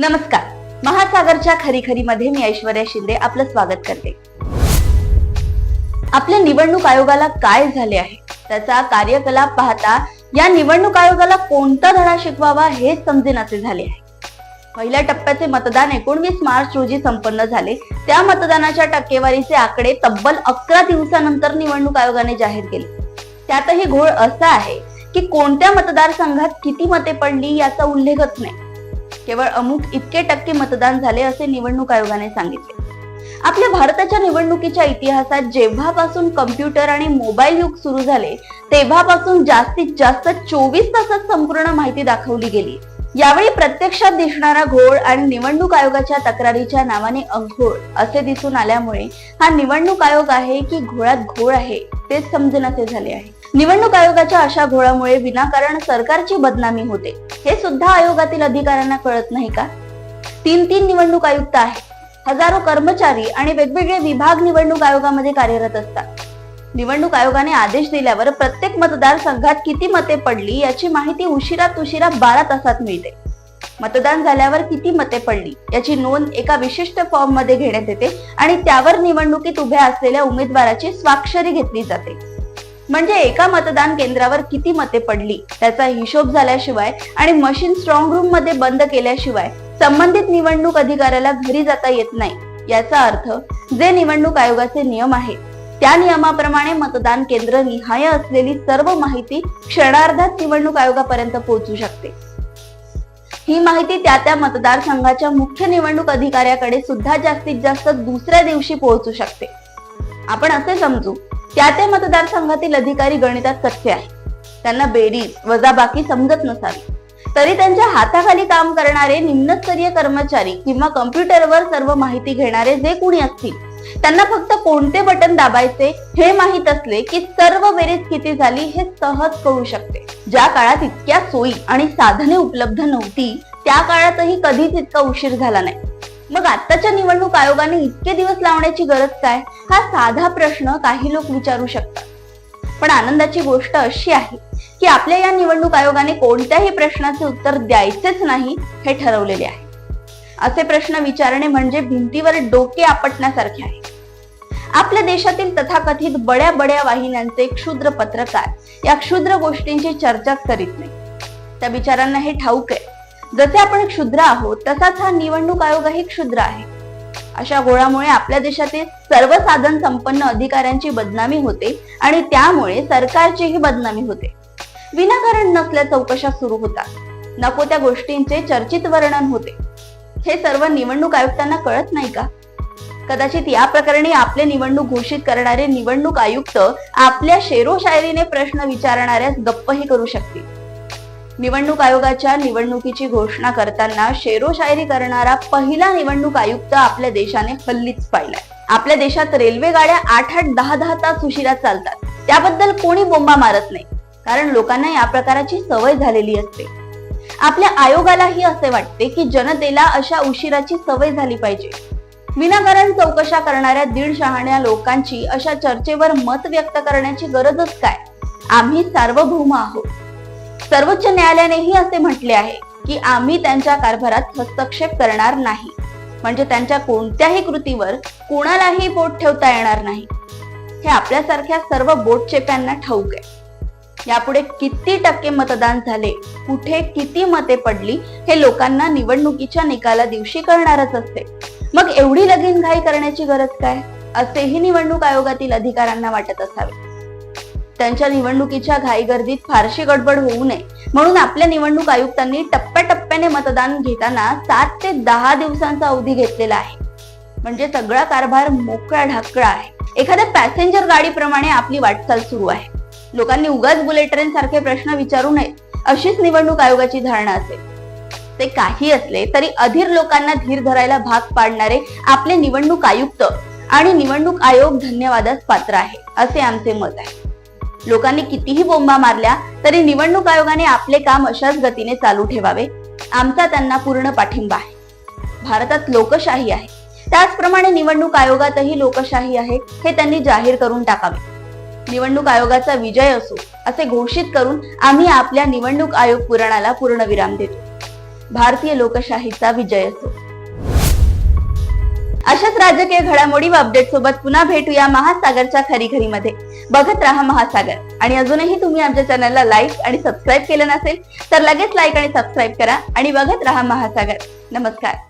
नमस्कार. महासागरच्या खरी खरी मध्ये मी ऐश्वर्या शिंदे आपलं स्वागत करते. आपल्या निवडणूक आयोगाला काय झाले आहे? त्याचा कार्यकलाप पाहता या निवडणूक आयोगाला कोणता धडा शिकवावा हे समजेनाचे झाले आहे. पहिल्या टप्प्याचे मतदान एकोणवीस मार्च रोजी संपन्न झाले. त्या मतदानाच्या टक्केवारीचे आकडे तब्बल अकरा दिवसानंतर निवडणूक आयोगाने जाहीर केले. त्यातही घोळ असा आहे की कोणत्या मतदारसंघात किती मते पडली याचा उल्लेखच नाही. केवळ अमुक इतके टक्के मतदान झाले असे निवडणूक आयोगाने सांगितले. आपल्या भारताच्या निवडणुकीच्या इतिहासात जेव्हापासून कम्प्युटर आणि मोबाईल युग सुरू झाले तेव्हापासून जास्तीत जास्त चोवीस तासात संपूर्ण माहिती दाखवली गेली. यावेळी प्रत्यक्षात दिसणारा घोळ आणि निवडणूक आयोगाच्या तक्रारीच्या नावाने अंघोळ असे दिसून आल्यामुळे हा निवडणूक आयोग आहे की घोळात घोळ आहे? तेच समजेनासे झाले आहे. निवडणूक आयोगाच्या अशा घोळामुळे विनाकारण सरकारची बदनामी होते. हे सुद्धा आयोगातील अधिकाऱ्यांना कळत नाही का? तीन तीन निवडणूक आयुक्त आहेत. हजारो कर्मचारी आणि वेगवेगळे विभाग निवडणूक आयोगामध्ये कार्यरत असतात. निवडणूक आयोगाने आदेश दिल्यावर प्रत्येक मतदारसंघात किती मते पडली याची माहिती उशिरात उशिरा बारा तासात मिळते. मतदान झाल्यावर किती मते पडली? याची नोंद एका विशिष्ट फॉर्ममध्ये घेण्यात येते आणि त्यावर निवडणुकीत उभ्या असलेल्या उमेदवाराची स्वाक्षरी घेतली जाते. म्हणजे एका मतदान केंद्रावर किती मते पडली? त्याचा हिशोब झाल्याशिवाय आणि मशीन स्ट्रॉंग रूममध्ये बंद केल्याशिवाय संबंधित निवडणूक अधिकाऱ्याला घरी जाता येत नाही. याचा अर्थ जे निवडणूक आयोगाचे नियम आहेत त्या नियमाप्रमाणे मतदान केंद्र निहाय असलेली सर्व माहिती क्षणार्धात निवडणूक आयोगापर्यंत पोहोचू शकते. ही माहिती त्या त्या मतदारसंघाच्या मुख्य निवडणूक अधिकाऱ्याकडे सुद्धा जास्तीत जास्त दुसऱ्या दिवशी पोहोचू शकते. आपण असे समजू त्या त्या मतदारसंघातील अधिकारी गणितात कच्चे आहे त्यांना बेरीज वजाबाकी समजत नसावी. तरी त्यांच्या हाताखाली काम करणारे निम्नस्तरीय कर्मचारी किंवा कम्प्युटरवर सर्व माहिती घेणारे जे कुणी असतील त्यांना फक्त कोणते बटन दाबायचे हे माहीत असले की सर्व बेरीज किती झाली हे सहज कळू शकते. ज्या काळात इतक्या सोयी आणि साधने उपलब्ध नव्हती त्या काळातही कधीच इतका उशीर झाला नाही. मग आताच्या निवडणूक आयोगाने इतके दिवस लावण्याची गरज काय? हा साधा प्रश्न काही लोक विचारू शकतात. पण आनंदाची गोष्ट अशी आहे की आपल्या या निवडणूक आयोगाने कोणत्याही प्रश्नाचे उत्तर द्यायचेच नाही हे ठरवलेले आहे. असे प्रश्न विचारणे म्हणजे भिंतीवर डोके आपटण्यासारखे आहे. आपल्या देशातील तथाकथित बड्या बड्या वाहिन्यांचे क्षुद्र पत्रकार या क्षुद्र गोष्टींची चर्चाच करीत नाही. त्या बिचारांना हे ठाऊक आहे. जसे आपण क्षुद्र आहोत तसाच हा निवडणूक आयोगही क्षुद्र आहे. अशा गोळामुळे आपल्या देशातील सर्व साधन संपन्न अधिकाऱ्यांची बदनामी होते आणि त्यामुळे सरकारचीही बदनामी होते. विनाकारण नसल्या चौकशा सुरू होतात. नको त्या गोष्टींचे चर्चित वर्णन होते. हे सर्व निवडणूक आयुक्तांना कळत नाही का? कदाचित या प्रकरणी आपले निवडणूक घोषित करणारे निवडणूक आयुक्त आपल्या शेरोशायरीने प्रश्न विचारणाऱ्यास गप्पही करू शकतील. निवडणूक आयोगाच्या निवडणुकीची घोषणा करताना शेरोशायरी करणारा पहिला निवडणूक आयुक्त आपल्या देशाने हल्लीच पाहिलाय. आपल्या देशात रेल्वे गाड्या आठ आठ दहा दहा तास उशिरा चालतात. त्याबद्दल कोणी बोंबा मारत नाही. कारण लोकांना या प्रकाराची सवय झालेली असते. आपल्या आयोगालाही असे वाटते की जनतेला अशा उशिराची सवय झाली पाहिजे. विनाकारण चौकशा करणाऱ्या दीड शहाण्या लोकांची अशा चर्चेवर मत व्यक्त करण्याची गरजच काय? आम्ही सार्वभौम आहोत. सर्वोच्च न्यायालयानेही असे म्हटले आहे की आम्ही त्यांच्या कारभारात हस्तक्षेप करणार नाही. म्हणजे त्यांच्या कोणत्याही कृतीवर कोणालाही बोट ठेवता येणार नाही. हे आपल्यासारख्या सर्व बोटचेप्यांना ठाऊक आहे. यापुढे किती टक्के मतदान झाले कुठे किती मते पडली हे लोकांना निवडणुकीच्या निकाला दिवशी कळणारच असते. मग एवढी लगीन घाई करण्याची गरज काय? असेही निवडणूक आयोगातील अधिकाऱ्यांना वाटत असावे. त्यांच्या निवडणुकीच्या घाईगर्दीत फारशी गडबड होऊ नये म्हणून आपल्या निवडणूक आयुक्तांनी टप्प्याटप्प्याने मतदान घेताना सात ते दहा दिवसांचा अवधी घेतलेला आहे. म्हणजे सगळा कारभार मोकळा ढाकळा आहे. एखाद्या पॅसेंजर गाडीप्रमाणे आपली वाटचाल सुरू आहे. लोकांनी उगाच बुलेट ट्रेन सारखे प्रश्न विचारू नयेत अशीच निवडणूक आयोगाची धारणा असेल. ते काही असले तरी अधीर लोकांना धीर धरायला भाग पाडणारे आपले निवडणूक आयुक्त आणि निवडणूक आयोग धन्यवादास पात्र आहे असे आमचे मत आहे. लोकांनी कितीही बोंबा मारल्या तरी निवडणूक आयोगाने आपले काम अशाच गतीने चालू ठेवावे आमचा त्यांना पूर्ण पाठिंबा आहे. भारतात लोकशाही आहे. त्याचप्रमाणे निवडणूक आयोगातही लोकशाही आहे हे त्यांनी जाहीर करून टाकावे. निवडणूक आयोगाचा विजय असो असे घोषित करून आम्ही आपल्या निवडणूक आयोग पुराणाला पूर्णविराम देतो. भारतीय लोकशाहीचा विजय असो. अशाच राजकीय घडामोडी व अपडेट सोबत पुन्हा भेटूया महासागरच्या खरी खरी मध्ये बघत राहा महासागर. आणि अजूनही तुम्ही आमच्या चॅनलला लाईक आणि सबस्क्राईब केलं नसेल तर लगेच लाईक आणि सबस्क्राईब करा आणि बघत राहा महासागर. नमस्कार.